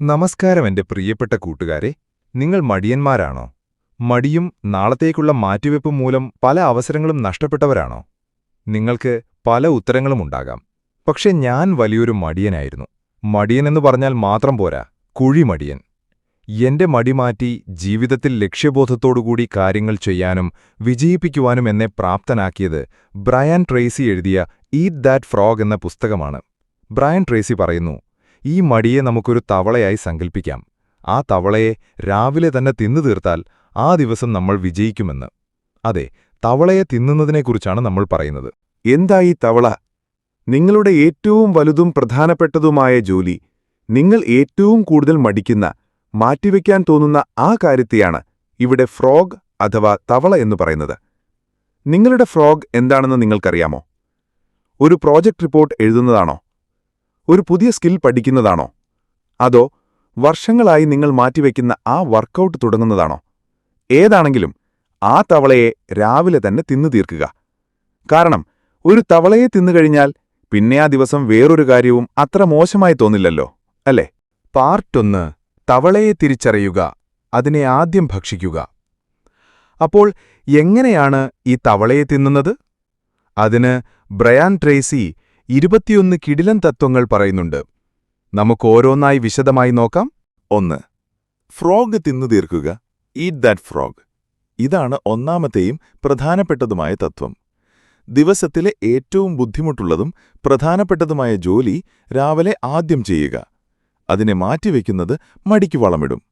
നമസ്കാരം എന്റെ പ്രിയപ്പെട്ട കൂട്ടുകാരെ. നിങ്ങൾ മടിയന്മാരാണോ? മടിയും നാളത്തേക്കുള്ള മാറ്റിവെപ്പും മൂലം പല അവസരങ്ങളും നഷ്ടപ്പെട്ടവരാണോ? നിങ്ങൾക്ക് പല ഉത്തരങ്ങളും ഉത്തരങ്ങളുമുണ്ടാകാം പക്ഷെ ഞാൻ വലിയൊരു മടിയനായിരുന്നു. മടിയനെന്ന് പറഞ്ഞാൽ മാത്രം പോരാ കുഴിമടിയൻ എന്റെ മടി മാറ്റി ജീവിതത്തിൽ ലക്ഷ്യബോധത്തോടുകൂടി കാര്യങ്ങൾ ചെയ്യാനും വിജയിപ്പിക്കുവാനും എന്നെ പ്രാപ്തനാക്കിയത് ബ്രയാൻ ട്രേസി എഴുതിയ ഈറ്റ് ദാറ്റ് ഫ്രോഗ് എന്ന പുസ്തകമാണ്. ബ്രയാൻ ട്രേസി പറയുന്നു ഈ മടിയെ നമുക്കൊരു തവളയായി സങ്കൽപ്പിക്കാം. ആ തവളയെ രാവിലെ തന്നെ തിന്നു തീർത്താൽ ആ ദിവസം നമ്മൾ വിജയിക്കുമെന്ന്. അതെ തവളയെ തിന്നുന്നതിനെക്കുറിച്ചാണ് നമ്മൾ പറയുന്നത്. എന്തായി തവള? നിങ്ങളുടെ ഏറ്റവും വലുതും പ്രധാനപ്പെട്ടതുമായ ജോലി നിങ്ങൾ ഏറ്റവും കൂടുതൽ മടിക്കുന്ന മാറ്റിവെക്കാൻ തോന്നുന്ന ആ കാര്യത്തെയാണ് ഇവിടെ ഫ്രോഗ് അഥവാ തവള എന്ന് പറയുന്നത്. നിങ്ങളുടെ ഫ്രോഗ് എന്താണെന്ന് നിങ്ങൾക്കറിയാമോ? ഒരു പ്രോജക്റ്റ് റിപ്പോർട്ട് എഴുതുന്നതാണോ? ഒരു പുതിയ സ്കിൽ പഠിക്കുന്നതാണോ? അതോ വർഷങ്ങളായി നിങ്ങൾ മാറ്റിവെക്കുന്ന ആ വർക്കൗട്ട് തുടങ്ങുന്നതാണോ? ഏതാണെങ്കിലും ആ തവളയെ രാവിലെ തന്നെ തിന്നു തീർക്കുക. കാരണം ഒരു തവളയെ തിന്നുകഴിഞ്ഞാൽ പിന്നെ ആ ദിവസം വേറൊരു കാര്യവും അത്ര മോശമായി തോന്നില്ലല്ലോ അല്ലേ? പാർട്ടൊന്ന് തവളയെ തിരിച്ചറിയുക അതിനെ ആദ്യം ഭക്ഷിക്കുക. അപ്പോൾ എങ്ങനെയാണ് ഈ തവളയെ തിന്നുന്നത്? അതിന് ബ്രയാൻ ട്രേസി ഇരുപത്തിയൊന്ന് കിടിലൻ തത്വങ്ങൾ പറയുന്നുണ്ട്. നമുക്ക് ഓരോന്നായി വിശദമായി നോക്കാം. ഒന്ന്. ഫ്രോഗ് തിന്നു തീർക്കുക. ഈറ്റ് ദാറ്റ് ഫ്രോഗ് ഇതാണ് ഒന്നാമത്തെയും പ്രധാനപ്പെട്ടതുമായ തത്വം. ദിവസത്തിലെ ഏറ്റവും ബുദ്ധിമുട്ടുള്ളതും പ്രധാനപ്പെട്ടതുമായ ജോലി രാവിലെ ആദ്യം ചെയ്യുക. അതിനെ മാറ്റിവെക്കുന്നത് മടിക്ക് വളമിടും.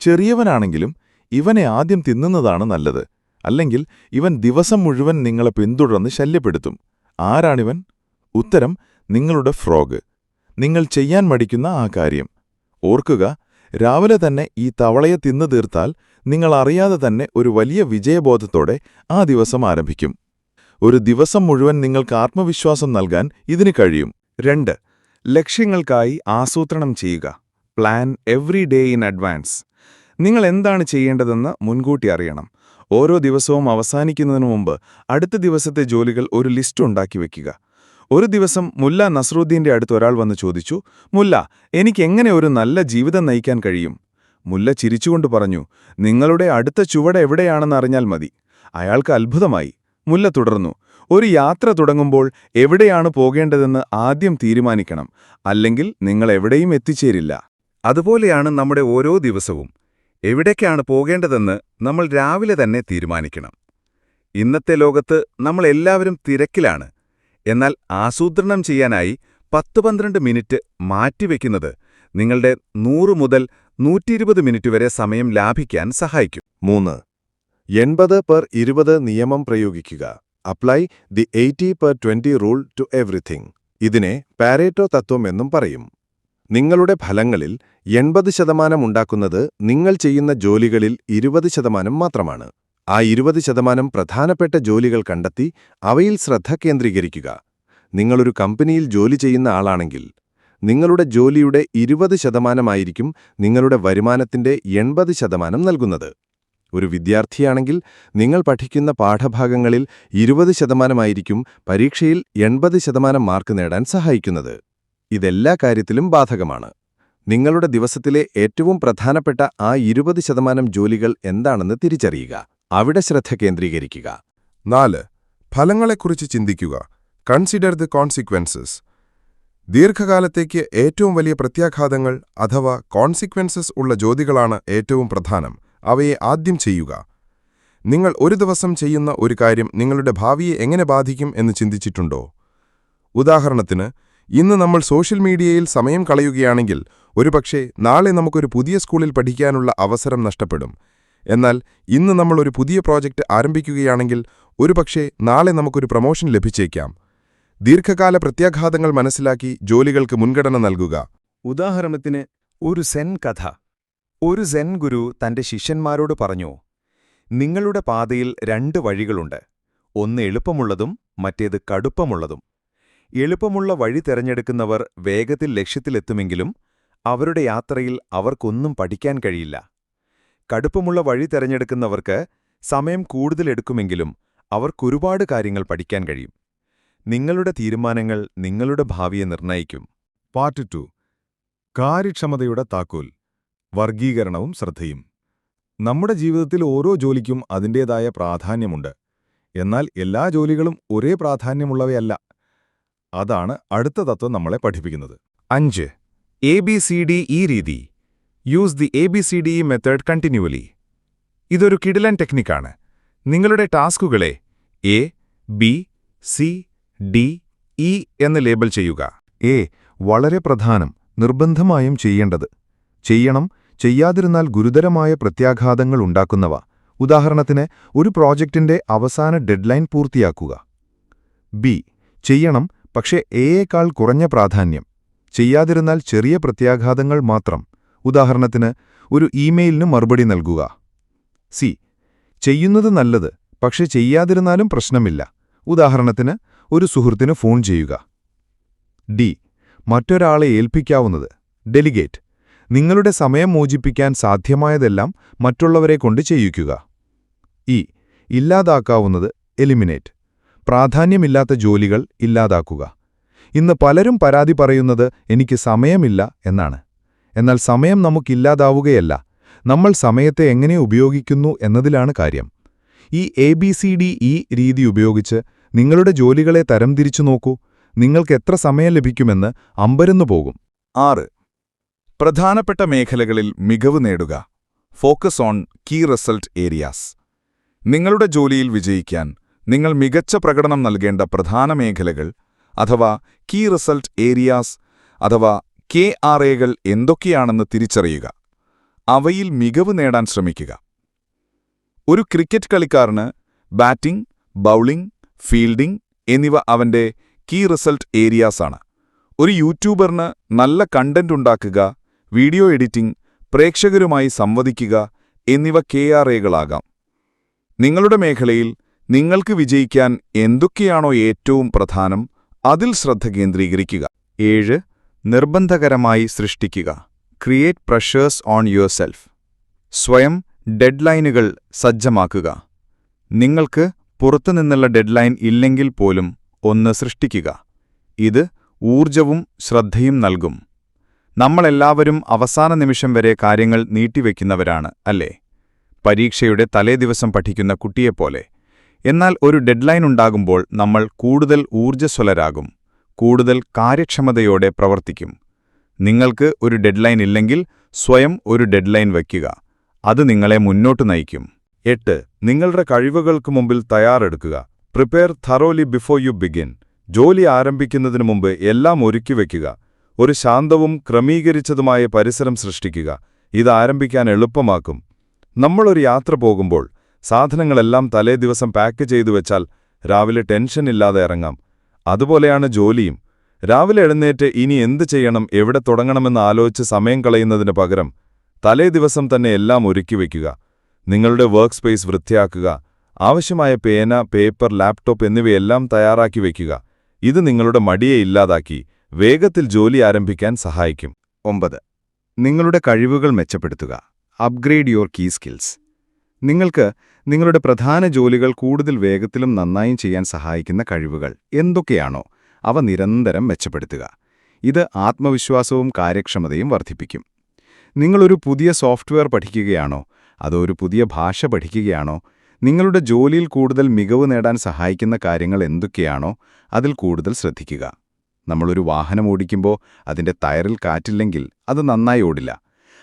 ചെറിയവനാണെങ്കിലും ഇവനെ ആദ്യം തിന്നുന്നതാണ് നല്ലത്. അല്ലെങ്കിൽ ഇവൻ ദിവസം മുഴുവൻ നിങ്ങളെ പിന്തുടർന്ന് ശല്യപ്പെടുത്തും. ആരാണിവൻ? ഉത്തരം നിങ്ങളുടെ ഫ്രോഗ്. നിങ്ങൾ ചെയ്യാൻ മടിക്കുന്ന ആ കാര്യം. ഓർക്കുക രാവിലെ തന്നെ ഈ തവളയെ തിന്നു തീർത്താൽ നിങ്ങൾ അറിയാതെ തന്നെ ഒരു വലിയ വിജയബോധത്തോടെ ആ ദിവസം ആരംഭിക്കും. ഒരു ദിവസം മുഴുവൻ നിങ്ങൾക്ക് ആത്മവിശ്വാസം നൽകാൻ ഇതിന് കഴിയും. രണ്ട് ലക്ഷ്യങ്ങൾക്കായി ആസൂത്രണം ചെയ്യുക. Plan every day in advance നിങ്ങൾ എന്താണ് ചെയ്യേണ്ടതെന്ന് മുൻകൂട്ടി അറിയണം. ഓരോ ദിവസവും അവസാനിക്കുന്നതിനു മുമ്പ് അടുത്ത ദിവസത്തെ ജോലികൾ ഒരു ലിസ്റ്റ് ഉണ്ടാക്കി വെക്കുക. ഒരു ദിവസം മുല്ല നസ്രുദ്ദീന്റെ അടുത്ത് ഒരാൾ വന്ന് ചോദിച്ചു മുല്ല എനിക്കെങ്ങനെ ഒരു നല്ല ജീവിതം നയിക്കാൻ കഴിയും? മുല്ല ചിരിച്ചുകൊണ്ട് പറഞ്ഞു നിങ്ങളുടെ അടുത്ത ചുവട് എവിടെയാണെന്ന് അറിഞ്ഞാൽ മതി. അയാൾക്ക് അത്ഭുതമായി. മുല്ല തുടർന്നു ഒരു യാത്ര തുടങ്ങുമ്പോൾ എവിടെയാണ് പോകേണ്ടതെന്ന് ആദ്യം തീരുമാനിക്കണം അല്ലെങ്കിൽ നിങ്ങൾ എവിടെയും എത്തിച്ചേരില്ല. അതുപോലെയാണ് നമ്മുടെ ഓരോ ദിവസവും. എവിടേക്കാണ് പോകേണ്ടതെന്ന് നമ്മൾ രാവിലെ തന്നെ തീരുമാനിക്കണം. ഇന്നത്തെ ലോകത്ത് നമ്മൾ എല്ലാവരും തിരക്കിലാണ്. എന്നാൽ ആസൂത്രണം ചെയ്യാനായി പത്ത് പന്ത്രണ്ട് മിനിറ്റ് മാറ്റിവെക്കുന്നത് നിങ്ങളുടെ നൂറ് മുതൽ നൂറ്റിയിരുപത് മിനിറ്റ് വരെ സമയം ലാഭിക്കാൻ സഹായിക്കും. മൂന്ന്. എൺപത് പെർ ഇരുപത് നിയമം പ്രയോഗിക്കുക. Apply the eighty per twenty rule to everything. ഇതിനെ പാരേറ്റോ തത്വം എന്നും പറയും. നിങ്ങളുടെ ഫലങ്ങളിൽ എൺപത് ശതമാനം ഉണ്ടാക്കുന്നത് നിങ്ങൾ ചെയ്യുന്ന ജോലികളിൽ ഇരുപത് ശതമാനം മാത്രമാണ്. ആ ഇരുപത് ശതമാനം പ്രധാനപ്പെട്ട ജോലികൾ കണ്ടെത്തി അവയിൽ ശ്രദ്ധ കേന്ദ്രീകരിക്കുക. നിങ്ങളൊരു കമ്പനിയിൽ ജോലി ചെയ്യുന്ന ആളാണെങ്കിൽ നിങ്ങളുടെ ജോലിയുടെ ഇരുപത് ശതമാനമായിരിക്കും നിങ്ങളുടെ വരുമാനത്തിന്റെ എൺപത് ശതമാനം നൽകുന്നത്. ഒരു വിദ്യാർത്ഥിയാണെങ്കിൽ നിങ്ങൾ പഠിക്കുന്ന പാഠഭാഗങ്ങളിൽ ഇരുപത് ശതമാനമായിരിക്കും പരീക്ഷയിൽ എൺപത് ശതമാനം മാർക്ക് നേടാൻ സഹായിക്കുന്നത്. ഇതെല്ലാ കാര്യത്തിലും ബാധകമാണ്. നിങ്ങളുടെ ദിവസത്തിലെ ഏറ്റവും പ്രധാനപ്പെട്ട ആ ഇരുപത് ശതമാനം ജോലികൾ എന്താണെന്ന് തിരിച്ചറിയുക. അവിടെ ശ്രദ്ധ കേന്ദ്രീകരിക്കുക. നാല് ഫലങ്ങളെക്കുറിച്ച് ചിന്തിക്കുക. കൺസിഡർ ദി കോൺസിക്വൻസസ് ദീർഘകാലത്തേക്ക് ഏറ്റവും വലിയ പ്രത്യാഘാതങ്ങൾ അഥവാ കോൺസിക്വൻസസ് ഉള്ള ജോലികളാണ് ഏറ്റവും പ്രധാനം. അവയെ ആദ്യം ചെയ്യുക. നിങ്ങൾ ഒരു ദിവസം ചെയ്യുന്ന ഒരു കാര്യം നിങ്ങളുടെ ഭാവിയെ എങ്ങനെ ബാധിക്കും എന്ന് ചിന്തിച്ചിട്ടുണ്ടോ? ഉദാഹരണത്തിന് ഇന്ന് നമ്മൾ സോഷ്യൽ മീഡിയയിൽ സമയം കളയുകയാണെങ്കിൽ ഒരുപക്ഷെ നാളെ നമുക്കൊരു പുതിയ സ്കൂളിൽ പഠിക്കാനുള്ള അവസരം നഷ്ടപ്പെടും. എന്നാൽ ഇന്ന് നമ്മൾ ഒരു പുതിയ പ്രോജക്റ്റ് ആരംഭിക്കുകയാണെങ്കിൽ ഒരുപക്ഷെ നാളെ നമുക്കൊരു പ്രമോഷൻ ലഭിച്ചേക്കാം. ദീർഘകാല പ്രത്യാഘാതങ്ങൾ മനസ്സിലാക്കി ജോലികൾക്ക് മുൻഗണന നൽകുക. ഉദാഹരണത്തിന് ഒരു സെൻ കഥ. ഒരു സെൻ ഗുരു തന്റെ ശിഷ്യന്മാരോട് പറഞ്ഞു നിങ്ങളുടെ പാതയിൽ രണ്ട് വഴികളുണ്ട്. ഒന്ന് എളുപ്പമുള്ളതും മറ്റേത് കടുപ്പമുള്ളതും. എളുപ്പമുള്ള വഴി തിരഞ്ഞെടുക്കുന്നവർ വേഗത്തിൽ ലക്ഷ്യത്തിലെത്തുമെങ്കിലും അവരുടെ യാത്രയിൽ അവർക്കൊന്നും പഠിക്കാൻ കഴിയില്ല. കടുപ്പമുള്ള വഴി തിരഞ്ഞെടുക്കുന്നവർക്ക് സമയം കൂടുതലെടുക്കുമെങ്കിലും അവർക്കൊരുപാട് കാര്യങ്ങൾ പഠിക്കാൻ കഴിയും. നിങ്ങളുടെ തീരുമാനങ്ങൾ നിങ്ങളുടെ ഭാവിയെ നിർണയിക്കും പാർട്ട് ടു. കാര്യക്ഷമതയുടെ താക്കോൽ. വർഗീകരണവും ശ്രദ്ധയും. നമ്മുടെ ജീവിതത്തിൽ ഓരോ ജോലിക്കും അതിന്റേതായ പ്രാധാന്യമുണ്ട്. എന്നാൽ എല്ലാ ജോലികളും ഒരേ പ്രാധാന്യമുള്ളവയല്ല. അതാണ് അടുത്ത തത്വം നമ്മളെ പഠിപ്പിക്കുന്നത്. അഞ്ച്. എ ബി സി ഡി ഈ രീതി. Use the A B C D E method continually ഇതൊരു കിടിലൻ ടെക്നിക്കാണ്. നിങ്ങളുടെ ടാസ്കുകളെ A B C D E എന്ന് ലേബൽ ചെയ്യുക. എ വളരെ പ്രധാനം നിർബന്ധമായും ചെയ്യേണ്ടത്. ചെയ്യണം ചെയ്യാതിരുന്നാൽ ഗുരുതരമായ പ്രത്യാഘാതങ്ങൾ ഉണ്ടാക്കുന്നവ. ഉദാഹരണത്തിന് ഒരു പ്രോജക്റ്റിന്റെ അവസാന ഡെഡ്ലൈൻ പൂർത്തിയാക്കുക. ബി ചെയ്യണം പക്ഷേ എയേക്കാൾ കുറഞ്ഞ പ്രാധാന്യം. ചെയ്യാതിരുന്നാൽ ചെറിയ പ്രത്യാഘാതങ്ങൾ മാത്രം. ഉദാഹരണത്തിന് ഒരു ഇമെയിലിന് മറുപടി നൽകുക. സി. ചെയ്യുന്നത് നല്ലത് പക്ഷെ ചെയ്യാതിരുന്നാലും പ്രശ്നമില്ല. ഉദാഹരണത്തിന് ഒരു സുഹൃത്തിന് ഫോൺ ചെയ്യുക. ഡി. മറ്റൊരാളെ ഏൽപ്പിക്കാവുന്നത്. ഡെലിഗേറ്റ്. നിങ്ങളുടെ സമയം മോചിപ്പിക്കാൻ സാധ്യമായതെല്ലാം മറ്റുള്ളവരെ കൊണ്ട് ചെയ്യിക്കുക. ഇ. ഇല്ലാതാക്കാവുന്നത് എലിമിനേറ്റ്. പ്രാധാന്യമില്ലാത്ത ജോലികൾ ഇല്ലാതാക്കുക. ഇന്ന് പലരും പരാതി പറയുന്നത് എനിക്ക് സമയമില്ല എന്നാണ്. എന്നാൽ സമയം നമുക്കില്ലാതാവുകയല്ല. നമ്മൾ സമയത്തെ എങ്ങനെ ഉപയോഗിക്കുന്നു എന്നതിലാണ് കാര്യം. ഈ A B C D E രീതി ഉപയോഗിച്ച് നിങ്ങളുടെ ജോലികളെ തരംതിരിച്ചു നോക്കൂ. നിങ്ങൾക്ക് എത്ര സമയം ലഭിക്കുമെന്ന് അമ്പരന്നു പോകും. ആറ്. പ്രധാനപ്പെട്ട മേഖലകളിൽ മികവ് നേടുക. Focus on key result areas നിങ്ങളുടെ ജോലിയിൽ വിജയിക്കാൻ നിങ്ങൾ മികച്ച പ്രകടനം നൽകേണ്ട പ്രധാന മേഖലകൾ അഥവാ കീ റിസൾട്ട് ഏരിയാസ് അഥവാ കെ ആർ എകൾ എന്തൊക്കെയാണെന്ന് തിരിച്ചറിയുക. അവയിൽ മികവ് നേടാൻ ശ്രമിക്കുക. ഒരു ക്രിക്കറ്റ് കളിക്കാരന് ബാറ്റിംഗ് ബൗളിംഗ് ഫീൽഡിംഗ് എന്നിവ അവന്റെ കീ റിസൾട്ട് ഏരിയാസാണ് ഒരു യൂട്യൂബറിന് നല്ല കണ്ടന്റ് ഉണ്ടാക്കുക വീഡിയോ എഡിറ്റിംഗ് പ്രേക്ഷകരുമായി സംവദിക്കുക എന്നിവ കെ ആർ എകളാകാം നിങ്ങളുടെ മേഖലയിൽ നിങ്ങൾക്ക് വിജയിക്കാൻ എന്തൊക്കെയാണോ ഏറ്റവും പ്രധാനം അതിൽ ശ്രദ്ധ കേന്ദ്രീകരിക്കുക. ഏഴ് നിർബന്ധകരമായി സൃഷ്ടിക്കുക. Create pressures on yourself സ്വയം ഡെഡ്ലൈനുകൾ സജ്ജമാക്കുക. നിങ്ങൾക്ക് പുറത്തുനിന്നുള്ള ഡെഡ്ലൈൻ ഇല്ലെങ്കിൽ പോലും ഒന്ന് സൃഷ്ടിക്കുക. ഇത് ഊർജവും ശ്രദ്ധയും നൽകും. നമ്മളെല്ലാവരും അവസാന നിമിഷം വരെ കാര്യങ്ങൾ നീട്ടിവെക്കുന്നവരാണ് അല്ലേ? പരീക്ഷയുടെ തലേദിവസം പഠിക്കുന്ന കുട്ടിയെപ്പോലെ. എന്നാൽ ഒരു ഡെഡ്ലൈൻ ഉണ്ടാകുമ്പോൾ നമ്മൾ കൂടുതൽ ഊർജസ്വലരാകും. കൂടുതൽ കാര്യക്ഷമതയോടെ പ്രവർത്തിക്കും. നിങ്ങൾക്ക് ഒരു ഡെഡ്ലൈൻ ഇല്ലെങ്കിൽ സ്വയം ഒരു ഡെഡ്ലൈൻ വയ്ക്കുക. അത് നിങ്ങളെ മുന്നോട്ട് നയിക്കും. എട്ട്. നിങ്ങളുടെ കഴിവുകൾക്ക് മുമ്പിൽ തയ്യാറെടുക്കുക. Prepare thoroughly before you begin ജോലി ആരംഭിക്കുന്നതിന് മുമ്പ് എല്ലാം ഒരുക്കി വയ്ക്കുക. ഒരു ശാന്തവും ക്രമീകരിച്ചതുമായ പരിസരം സൃഷ്ടിക്കുക. ഇത് ആരംഭിക്കാൻ എളുപ്പമാക്കും. നമ്മളൊരു യാത്ര പോകുമ്പോൾ സാധനങ്ങളെല്ലാം തലേദിവസം പാക്ക് ചെയ്തു വെച്ചാൽ രാവിലെ ടെൻഷനില്ലാതെ ഇറങ്ങാം. അതുപോലെയാണ് ജോലിയും. രാവിലെ എഴുന്നേറ്റ് ഇനി എന്ത് ചെയ്യണം എവിടെ തുടങ്ങണമെന്ന് ആലോചിച്ച് സമയം കളയുന്നതിന് പകരം തലേ ദിവസം തന്നെ എല്ലാം ഒരുക്കി വയ്ക്കുക. നിങ്ങളുടെ വർക്ക് സ്പേസ് വൃത്തിയാക്കുക. ആവശ്യമായ പേന പേപ്പർ ലാപ്ടോപ്പ് എന്നിവയെല്ലാം തയ്യാറാക്കി വയ്ക്കുക. ഇത് നിങ്ങളുടെ മടിയെ ഇല്ലാതാക്കി വേഗത്തിൽ ജോലി ആരംഭിക്കാൻ സഹായിക്കും. ഒമ്പത്. നിങ്ങളുടെ കഴിവുകൾ മെച്ചപ്പെടുത്തുക. അപ്ഗ്രേഡ് യുവർ കീ സ്കിൽസ് നിങ്ങൾക്ക് നിങ്ങളുടെ പ്രധാന ജോലികൾ കൂടുതൽ വേഗത്തിലും നന്നായും ചെയ്യാൻ സഹായിക്കുന്ന കഴിവുകൾ എന്തൊക്കെയാണോ അവ നിരന്തരം മെച്ചപ്പെടുത്തുക. ഇത് ആത്മവിശ്വാസവും കാര്യക്ഷമതയും വർദ്ധിപ്പിക്കും. നിങ്ങളൊരു പുതിയ സോഫ്റ്റ്വെയർ പഠിക്കുകയാണോ? അതോ ഒരു പുതിയ ഭാഷ പഠിക്കുകയാണോ? നിങ്ങളുടെ ജോലിയിൽ കൂടുതൽ മികവ് നേടാൻ സഹായിക്കുന്ന കാര്യങ്ങൾ എന്തൊക്കെയാണോ അതിൽ കൂടുതൽ ശ്രദ്ധിക്കുക. നമ്മളൊരു വാഹനം ഓടിക്കുമ്പോൾ അതിന്റെ ടയറിൽ കാറ്റില്ലെങ്കിൽ അത് നന്നായി ഓടില്ല.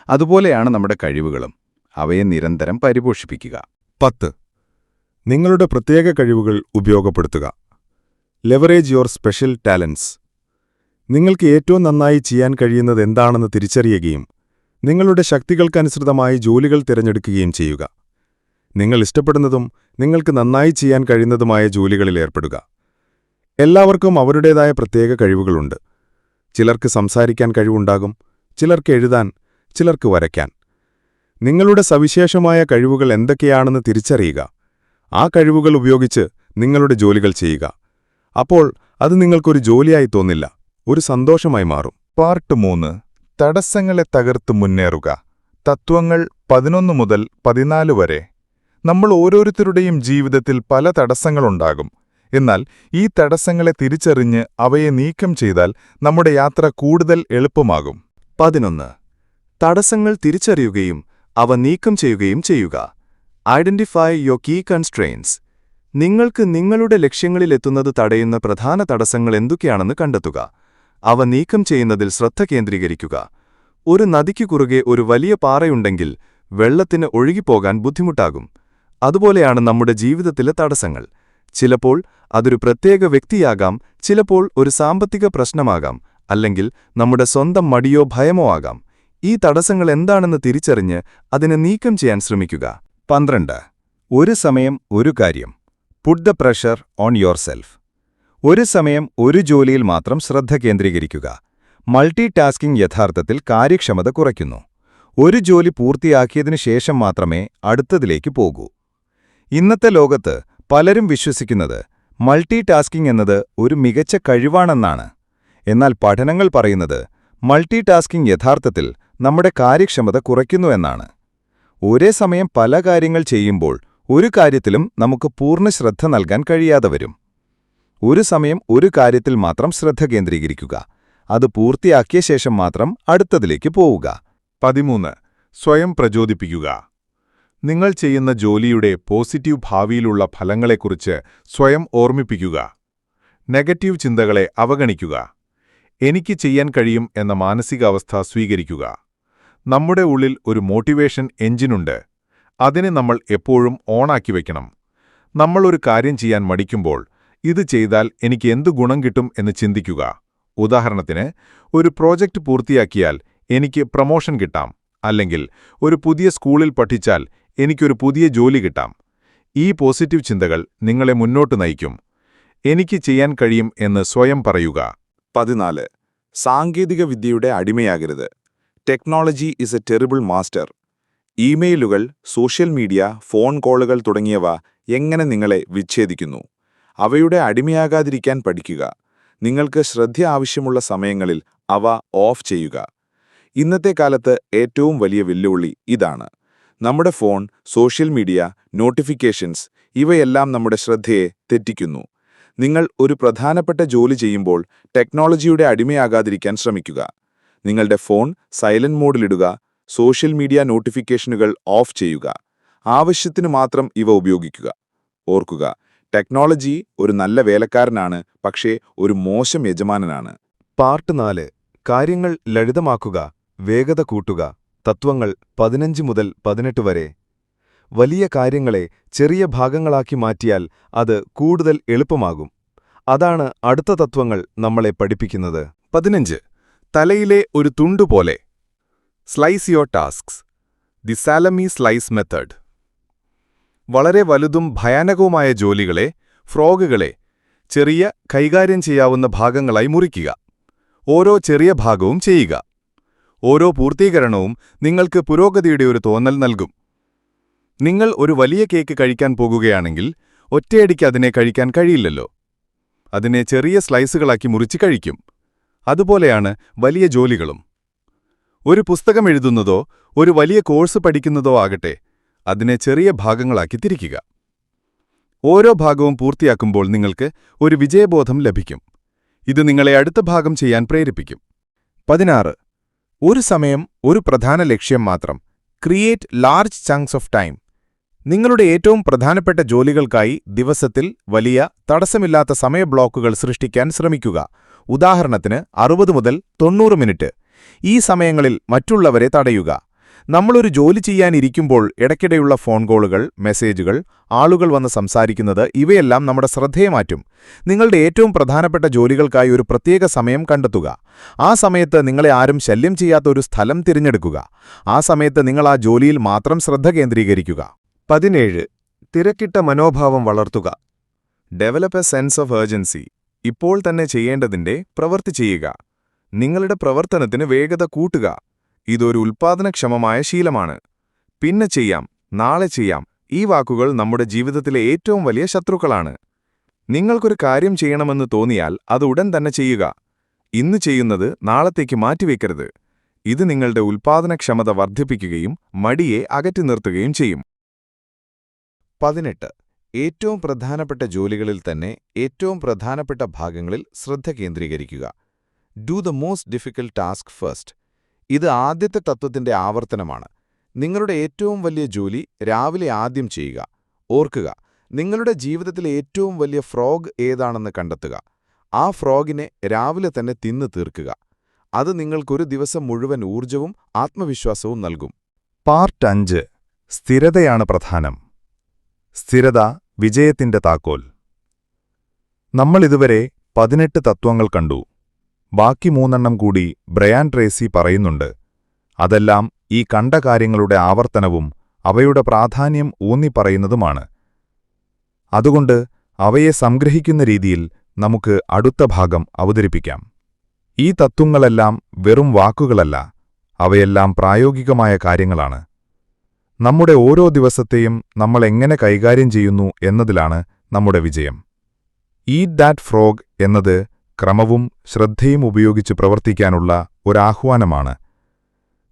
അതുപോലെയാണ് നമ്മുടെ കഴിവുകളും. അവയെ നിരന്തരം പരിപോഷിപ്പിക്കുക. പത്ത്. നിങ്ങളുടെ പ്രത്യേക കഴിവുകൾ ഉപയോഗപ്പെടുത്തുക. ലെവറേജ് യുവർ സ്പെഷ്യൽ ടാലൻസ് നിങ്ങൾക്ക് ഏറ്റവും നന്നായി ചെയ്യാൻ കഴിയുന്നത് എന്താണെന്ന് തിരിച്ചറിയുകയും നിങ്ങളുടെ ശക്തികൾക്കനുസൃതമായി ജോലികൾ തിരഞ്ഞെടുക്കുകയും ചെയ്യുക. നിങ്ങൾ ഇഷ്ടപ്പെടുന്നതും നിങ്ങൾക്ക് നന്നായി ചെയ്യാൻ കഴിയുന്നതുമായ ജോലികളിൽ ഏർപ്പെടുക. എല്ലാവർക്കും അവരുടേതായ പ്രത്യേക കഴിവുകളുണ്ട്. ചിലർക്ക് സംസാരിക്കാൻ കഴിവുണ്ടാകും ചിലർക്ക് എഴുതാൻ ചിലർക്ക് വരയ്ക്കാൻ. നിങ്ങളുടെ സവിശേഷമായ കഴിവുകൾ എന്തൊക്കെയാണെന്ന് തിരിച്ചറിയുക. ആ കഴിവുകൾ ഉപയോഗിച്ച് നിങ്ങളുടെ ജോലികൾ ചെയ്യുക. അപ്പോൾ അത് നിങ്ങൾക്കൊരു ജോലിയായി തോന്നില്ല. ഒരു സന്തോഷമായി മാറും. പാർട്ട് മൂന്ന്. തടസ്സങ്ങളെ തകർത്ത് മുന്നേറുക. തത്വങ്ങൾ പതിനൊന്ന് മുതൽ പതിനാല് വരെ. നമ്മൾ ഓരോരുത്തരുടെയും ജീവിതത്തിൽ പല തടസ്സങ്ങളുണ്ടാകും. എന്നാൽ ഈ തടസ്സങ്ങളെ തിരിച്ചറിഞ്ഞ് അവയെ നീക്കം ചെയ്താൽ നമ്മുടെ യാത്ര കൂടുതൽ എളുപ്പമാകും. പതിനൊന്ന്. തടസ്സങ്ങൾ തിരിച്ചറിയുകയും അവ നീക്കം ചെയ്യുകയും ചെയ്യുക. ഐഡന്റിഫൈ യോ കീ കൺസ്ട്രെയിൻസ് നിങ്ങൾക്ക് നിങ്ങളുടെ ലക്ഷ്യങ്ങളിലെത്തുന്നത് തടയുന്ന പ്രധാന തടസ്സങ്ങൾ എന്തൊക്കെയാണെന്ന് കണ്ടെത്തുക. അവ നീക്കം ചെയ്യുന്നതിൽ ശ്രദ്ധ കേന്ദ്രീകരിക്കുക. ഒരു നദിക്ക് കുറുകെ ഒരു വലിയ പാറയുണ്ടെങ്കിൽ വെള്ളത്തിന് ഒഴുകിപ്പോകാൻ ബുദ്ധിമുട്ടാകും. അതുപോലെയാണ് നമ്മുടെ ജീവിതത്തിലെ തടസ്സങ്ങൾ. ചിലപ്പോൾ അതൊരു പ്രത്യേക വ്യക്തിയാകാം ചിലപ്പോൾ ഒരു സാമ്പത്തിക പ്രശ്നമാകാം അല്ലെങ്കിൽ നമ്മുടെ സ്വന്തം മടിയോ ഭയമോ ആകാം. ഈ തടസ്സങ്ങൾ എന്താണെന്ന് തിരിച്ചറിഞ്ഞ് അതിനെ നീക്കം ചെയ്യാൻ ശ്രമിക്കുക. പന്ത്രണ്ട്. ഒരു സമയം ഒരു കാര്യം. Put the pressure on yourself ഒരു സമയം ഒരു ജോലിയിൽ മാത്രം ശ്രദ്ധ കേന്ദ്രീകരിക്കുക. മൾട്ടി ടാസ്കിംഗ് യഥാർത്ഥത്തിൽ കാര്യക്ഷമത കുറയ്ക്കുന്നു. ഒരു ജോലി പൂർത്തിയാക്കിയതിനു ശേഷം മാത്രമേ അടുത്തതിലേക്ക് പോകൂ. ഇന്നത്തെ ലോകത്ത് പലരും വിശ്വസിക്കുന്നത് മൾട്ടി ടാസ്കിംഗ് എന്നത് ഒരു മികച്ച കഴിവാണെന്നാണ്. എന്നാൽ പഠനങ്ങൾ പറയുന്നത് മൾട്ടി ടാസ്കിംഗ് യഥാർത്ഥത്തിൽ നമ്മുടെ കാര്യക്ഷമത കുറയ്ക്കുന്നു എന്നാണ്. ഒരേ സമയം പല കാര്യങ്ങൾ ചെയ്യുമ്പോൾ ഒരു കാര്യത്തിലും നമുക്ക് പൂർണ ശ്രദ്ധ നൽകാൻ കഴിയാതെ വരും. ഒരു സമയം ഒരു കാര്യത്തിൽ മാത്രം ശ്രദ്ധ കേന്ദ്രീകരിക്കുക. അത് പൂർത്തിയാക്കിയ ശേഷം മാത്രം അടുത്തതിലേക്ക് പോവുക. പതിമൂന്ന്. സ്വയം പ്രചോദിപ്പിക്കുക. നിങ്ങൾ ചെയ്യുന്ന ജോലിയുടെ പോസിറ്റീവ് ഭാവിയിലുള്ള ഫലങ്ങളെക്കുറിച്ച് സ്വയം ഓർമ്മിപ്പിക്കുക. നെഗറ്റീവ് ചിന്തകളെ അവഗണിക്കുക. എനിക്ക് ചെയ്യാൻ കഴിയും എന്ന മാനസികാവസ്ഥ സ്വീകരിക്കുക. നമ്മുടെ ഉള്ളിൽ ഒരു മോട്ടിവേഷൻ എഞ്ചിനുണ്ട്. അതിനെ നമ്മൾ എപ്പോഴും ഓണാക്കി വയ്ക്കണം നമ്മൾ ഒരു കാര്യം ചെയ്യാൻ മടിക്കുമ്പോൾ ഇത് ചെയ്താൽ എനിക്ക് എന്തു ഗുണം കിട്ടും എന്ന് ചിന്തിക്കുക. ഉദാഹരണത്തിന് ഒരു പ്രോജക്റ്റ് പൂർത്തിയാക്കിയാൽ എനിക്ക് പ്രമോഷൻ കിട്ടാം അല്ലെങ്കിൽ ഒരു പുതിയ സ്കൂളിൽ പഠിച്ചാൽ എനിക്കൊരു പുതിയ ജോലി കിട്ടാം. ഈ പോസിറ്റീവ് ചിന്തകൾ നിങ്ങളെ മുന്നോട്ട് നയിക്കും. എനിക്ക് ചെയ്യാൻ കഴിയും എന്ന് സ്വയം പറയുക. പതിനാല്. സാങ്കേതിക വിദ്യയുടെ അടിമയാകരുത്. Technology is a terrible master. ഇമെയിലുകൾ സോഷ്യൽ മീഡിയ ഫോൺ കോളുകൾ തുടങ്ങിയവ എങ്ങനെ നിങ്ങളെ വിച്ഛേദിക്കുന്നു? അവയുടെ അടിമയാകാതിരിക്കാൻ പഠിക്കുക. നിങ്ങൾക്ക് ശ്രദ്ധ ആവശ്യമുള്ള സമയങ്ങളിൽ അവ ഓഫ് ചെയ്യുക. ഇന്നത്തെ കാലത്ത് ഏറ്റവും വലിയ വെല്ലുവിളി ഇതാണ്. നമ്മുടെ ഫോൺ സോഷ്യൽ മീഡിയ നോട്ടിഫിക്കേഷൻസ് ഇവയെല്ലാം നമ്മുടെ ശ്രദ്ധയെ തെറ്റിക്കുന്നു. നിങ്ങൾ ഒരു പ്രധാനപ്പെട്ട ജോലി ചെയ്യുമ്പോൾ ടെക്നോളജിയുടെ അടിമയാകാതിരിക്കാൻ ശ്രമിക്കുക. നിങ്ങളുടെ ഫോൺ സൈലന്റ് മോഡിലിടുക സോഷ്യൽ മീഡിയ നോട്ടിഫിക്കേഷനുകൾ ഓഫ് ചെയ്യുക ആവശ്യത്തിന് മാത്രം ഇവ ഉപയോഗിക്കുക. ഓർക്കുക ടെക്നോളജി ഒരു നല്ല വേലക്കാരനാണ് പക്ഷേ ഒരു മോശം യജമാനനാണ്. പാർട്ട് നാല് കാര്യങ്ങൾ ലളിതമാക്കുക വേഗത കൂട്ടുക തത്വങ്ങൾ പതിനഞ്ച് മുതൽ പതിനെട്ട് വരെ. വലിയ കാര്യങ്ങളെ ചെറിയ ഭാഗങ്ങളാക്കി മാറ്റിയാൽ അത് കൂടുതൽ എളുപ്പമാകും. അതാണ് അടുത്ത തത്വങ്ങൾ നമ്മളെ പഠിപ്പിക്കുന്നത്. പതിനഞ്ച് തലയിലെ ഒരു തുണ്ടുപോലെ. Slice your tasks the salami slice method വളരെ വലുതും ഭയാനകവുമായ ജോലികളെ ഫ്രോഗുകളെ ചെറിയ കൈകാര്യം ചെയ്യാവുന്ന ഭാഗങ്ങളായി മുറിക്കുക. ഓരോ ചെറിയ ഭാഗവും ചെയ്യുക. ഓരോ പൂർത്തീകരണവും നിങ്ങൾക്ക് പുരോഗതിയുടെ ഒരു തോന്നൽ നൽകും. നിങ്ങൾ ഒരു വലിയ കേക്ക് കഴിക്കാൻ പോകുകയാണെങ്കിൽ ഒറ്റയടിക്ക് അതിനെ കഴിക്കാൻ കഴിയില്ലല്ലോ. അതിനെ ചെറിയ സ്ലൈസുകളാക്കി മുറിച്ച് കഴിക്കും. അതുപോലെയാണ് വലിയ ജോലികളും. ഒരു പുസ്തകം എഴുതുന്നതോ ഒരു വലിയ കോഴ്സ് പഠിക്കുന്നതോ ആകട്ടെ അതിനെ ചെറിയ ഭാഗങ്ങളാക്കി തിരിക്കുക. ഓരോ ഭാഗവും പൂർത്തിയാക്കുമ്പോൾ നിങ്ങൾക്ക് ഒരു വിജയബോധം ലഭിക്കും. ഇത് നിങ്ങളെ അടുത്ത ഭാഗം ചെയ്യാൻ പ്രേരിപ്പിക്കും. പതിനാറ്. ഒരു സമയം ഒരു പ്രധാന ലക്ഷ്യം മാത്രം. Create large chunks of time. നിങ്ങളുടെ ഏറ്റവും പ്രധാനപ്പെട്ട ജോലികൾക്കായി ദിവസത്തിൽ വലിയ തടസ്സമില്ലാത്ത സമയ ബ്ലോക്കുകൾ സൃഷ്ടിക്കാൻ ശ്രമിക്കുക. ഉദാഹരണത്തിന് അറുപത് മുതൽ തൊണ്ണൂറ് മിനിറ്റ്. ഈ സമയങ്ങളിൽ മറ്റുള്ളവരെ തടയുക. നമ്മളൊരു ജോലി ചെയ്യാനിരിക്കുമ്പോൾ ഇടയ്ക്കിടെയുള്ള ഫോൺ കോളുകൾ മെസ്സേജുകൾ ആളുകൾ വന്ന് സംസാരിക്കുന്നത് ഇവയെല്ലാം നമ്മുടെ ശ്രദ്ധയെ മാറ്റും. നിങ്ങളുടെ ഏറ്റവും പ്രധാനപ്പെട്ട ജോലികൾക്കായി ഒരു പ്രത്യേക സമയം കണ്ടെത്തുക. ആ സമയത്ത് നിങ്ങളെ ആരും ശല്യം ചെയ്യാത്ത ഒരു സ്ഥലം തിരഞ്ഞെടുക്കുക. ആ സമയത്ത് നിങ്ങൾ ആ ജോലിയിൽ മാത്രം ശ്രദ്ധ കേന്ദ്രീകരിക്കുക. പതിനേഴ്. തിരക്കിട്ട മനോഭാവം വളർത്തുക. Develop a sense of urgency ഇപ്പോൾ തന്നെ ചെയ്യേണ്ടതിന്റെ പ്രവൃത്തി ചെയ്യുക. നിങ്ങളുടെ പ്രവർത്തനത്തിന് വേഗത കൂട്ടുക. ഇതൊരു ഉൽപ്പാദനക്ഷമമായ ശീലമാണ്. പിന്നെ ചെയ്യാം. നാളെ ചെയ്യാം. ഈ വാക്കുകൾ നമ്മുടെ ജീവിതത്തിലെ ഏറ്റവും വലിയ ശത്രുക്കളാണ്. നിങ്ങൾക്കൊരു കാര്യം ചെയ്യണമെന്ന് തോന്നിയാൽ അത് ഉടൻ തന്നെ ചെയ്യുക. ഇന്ന് ചെയ്യുന്നത് നാളത്തേക്ക് മാറ്റിവെക്കരുത്. ഇത് നിങ്ങളുടെ ഉൽപ്പാദനക്ഷമത വർദ്ധിപ്പിക്കുകയും മടിയെ അകറ്റി നിർത്തുകയും ചെയ്യും. പതിനെട്ട്. ഏറ്റവും പ്രധാനപ്പെട്ട ജോലികളിൽ തന്നെ ഏറ്റവും പ്രധാനപ്പെട്ട ഭാഗങ്ങളിൽ ശ്രദ്ധ കേന്ദ്രീകരിക്കുക. Do the most difficult task first. ഇത് ആദ്യത്തെ തത്വത്തിന്റെ ആവർത്തനമാണ്. നിങ്ങളുടെ ഏറ്റവും വലിയ ജോലി രാവിലെ ആദ്യം ചെയ്യുക. ഓർക്കുക നിങ്ങളുടെ ജീവിതത്തിലെ ഏറ്റവും വലിയ ഫ്രോഗ് ഏതാണെന്ന് കണ്ടെത്തുക. ആ ഫ്രോഗിനെ രാവിലെ തന്നെ തിന്നു തീർക്കുക. അത് നിങ്ങൾക്കൊരു ദിവസം മുഴുവൻ ഊർജവും ആത്മവിശ്വാസവും നൽകും. പാർട്ട് അഞ്ച്. സ്ഥിരതയാണ് പ്രധാനം. സ്ഥിരത വിജയത്തിന്റെ താക്കോൽ. നമ്മൾ ഇതുവരെ പതിനെട്ട് തത്വങ്ങൾ കണ്ടു. ബാക്കി മൂന്നെണ്ണം കൂടി ബ്രയാൻ ട്രേസി പറയുന്നുണ്ട്. അതെല്ലാം ഈ കണ്ട കാര്യങ്ങളുടെ ആവർത്തനവും അവയുടെ പ്രാധാന്യം ഊന്നിപ്പറയുന്നതുമാണ് അതുകൊണ്ട് അവയെ സംഗ്രഹിക്കുന്ന രീതിയിൽ നമുക്ക് അടുത്ത ഭാഗം അവതരിപ്പിക്കാം. ഈ തത്വങ്ങളെല്ലാം വെറും വാക്കുകളല്ല അവയെല്ലാം പ്രായോഗികമായ കാര്യങ്ങളാണ്. നമ്മുടെ ഓരോ ദിവസത്തെയും നമ്മൾ എങ്ങനെ കൈകാര്യം ചെയ്യുന്നു എന്നതിലാണ് നമ്മുടെ വിജയം. ഈറ്റ് ദാറ്റ് ഫ്രോഗ് എന്നത് ക്രമവും ശ്രദ്ധയും ഉപയോഗിച്ച് പ്രവർത്തിക്കാനുള്ള ഒരാഹ്വാനമാണ്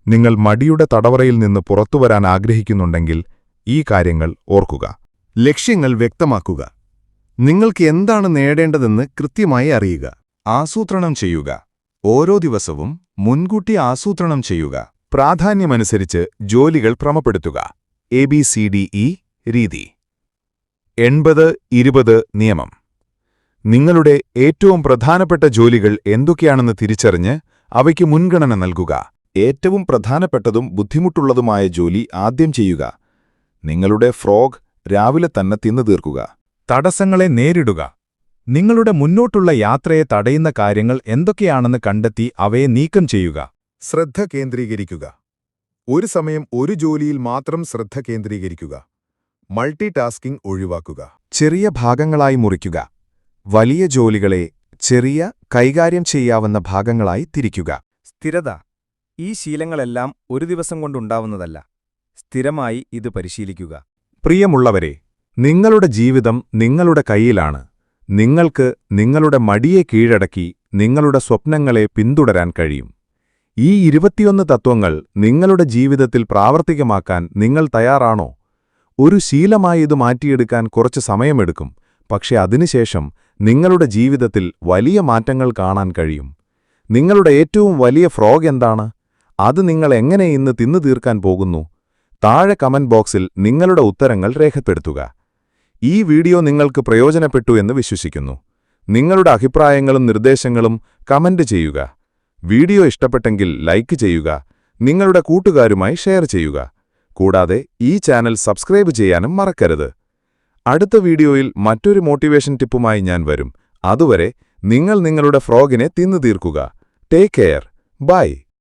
നിങ്ങൾ മടിയുടെ തടവറയിൽ നിന്ന് പുറത്തുവരാൻ ആഗ്രഹിക്കുന്നുണ്ടെങ്കിൽ ഈ കാര്യങ്ങൾ ഓർക്കുക. ലക്ഷ്യങ്ങൾ വ്യക്തമാക്കുക. നിങ്ങൾക്ക് എന്താണ് നേടേണ്ടതെന്ന് കൃത്യമായി അറിയുക. ആസൂത്രണം ചെയ്യുക. ഓരോ ദിവസവും മുൻകൂട്ടി ആസൂത്രണം ചെയ്യുക. പ്രാധാന്യമനുസരിച്ച് ജോലികൾ ക്രമപ്പെടുത്തുക A B C D E രീതി. എൺപത് ഇരുപത് നിയമം. നിങ്ങളുടെ ഏറ്റവും പ്രധാനപ്പെട്ട ജോലികൾ എന്തൊക്കെയാണെന്ന് തിരിച്ചറിഞ്ഞ് അവയ്ക്ക് മുൻഗണന നൽകുക. ഏറ്റവും പ്രധാനപ്പെട്ടതും ബുദ്ധിമുട്ടുള്ളതുമായ ജോലി ആദ്യം ചെയ്യുക. നിങ്ങളുടെ ഫ്രോഗ് രാവിലെ തന്നെ തിന്നു തീർക്കുക. തടസ്സങ്ങളെ നേരിടുക. നിങ്ങളുടെ മുന്നോട്ടുള്ള യാത്രയെ തടയുന്ന കാര്യങ്ങൾ എന്തൊക്കെയാണെന്ന് കണ്ടെത്തി അവയെ നീക്കം ചെയ്യുക. ശ്രദ്ധ കേന്ദ്രീകരിക്കുക. ഒരു സമയം ഒരു ജോലിയിൽ മാത്രം ശ്രദ്ധ കേന്ദ്രീകരിക്കുക. മൾട്ടി ടാസ്കിംഗ് ഒഴിവാക്കുക. ചെറിയ ഭാഗങ്ങളായി മുറിക്കുക. വലിയ ജോലികളെ ചെറിയ കൈകാര്യം ചെയ്യാവുന്ന ഭാഗങ്ങളായി തിരിക്കുക. സ്ഥിരത. ഈ ശീലങ്ങളെല്ലാം ഒരു ദിവസം കൊണ്ടുണ്ടാവുന്നതല്ല. സ്ഥിരമായി ഇത് പരിശീലിക്കുക. പ്രിയമുള്ളവരെ നിങ്ങളുടെ ജീവിതം നിങ്ങളുടെ കൈയിലാണ് നിങ്ങൾക്ക് നിങ്ങളുടെ മടിയെ കീഴടക്കി നിങ്ങളുടെ സ്വപ്നങ്ങളെ പിന്തുടരാൻ കഴിയും. ഈ ഇരുപത്തിയൊന്ന് തത്വങ്ങൾ നിങ്ങളുടെ ജീവിതത്തിൽ പ്രാവർത്തികമാക്കാൻ നിങ്ങൾ തയ്യാറാണോ? ഒരു ശീലമായി ഇത് മാറ്റിയെടുക്കാൻ കുറച്ച് സമയമെടുക്കും പക്ഷെ അതിനുശേഷം നിങ്ങളുടെ ജീവിതത്തിൽ വലിയ മാറ്റങ്ങൾ കാണാൻ കഴിയും. നിങ്ങളുടെ ഏറ്റവും വലിയ ഫ്രോഗ് എന്താണ്? അത് നിങ്ങൾ എങ്ങനെ ഇന്ന് തിന്നു തീർക്കാൻ പോകുന്നു? താഴെ കമന്റ് ബോക്സിൽ നിങ്ങളുടെ ഉത്തരങ്ങൾ രേഖപ്പെടുത്തുക. ഈ വീഡിയോ നിങ്ങൾക്ക് പ്രയോജനപ്പെട്ടു എന്ന് വിശ്വസിക്കുന്നു. നിങ്ങളുടെ അഭിപ്രായങ്ങളും നിർദ്ദേശങ്ങളും കമന്റ് ചെയ്യുക. വീഡിയോ ഇഷ്ടപ്പെട്ടെങ്കിൽ ലൈക്ക് ചെയ്യുക നിങ്ങളുടെ കൂട്ടുകാരുമായി ഷെയർ ചെയ്യുക. കൂടാതെ ഈ ചാനൽ സബ്സ്ക്രൈബ് ചെയ്യാനും മറക്കരുത്. അടുത്ത വീഡിയോയിൽ മറ്റൊരു മോട്ടിവേഷൻ ടിപ്പുമായി ഞാൻ വരും. അതുവരെ നിങ്ങൾ നിങ്ങളുടെ ഫ്രോഗിനെ തിന്നു തീർക്കുക. Take care. ബൈ.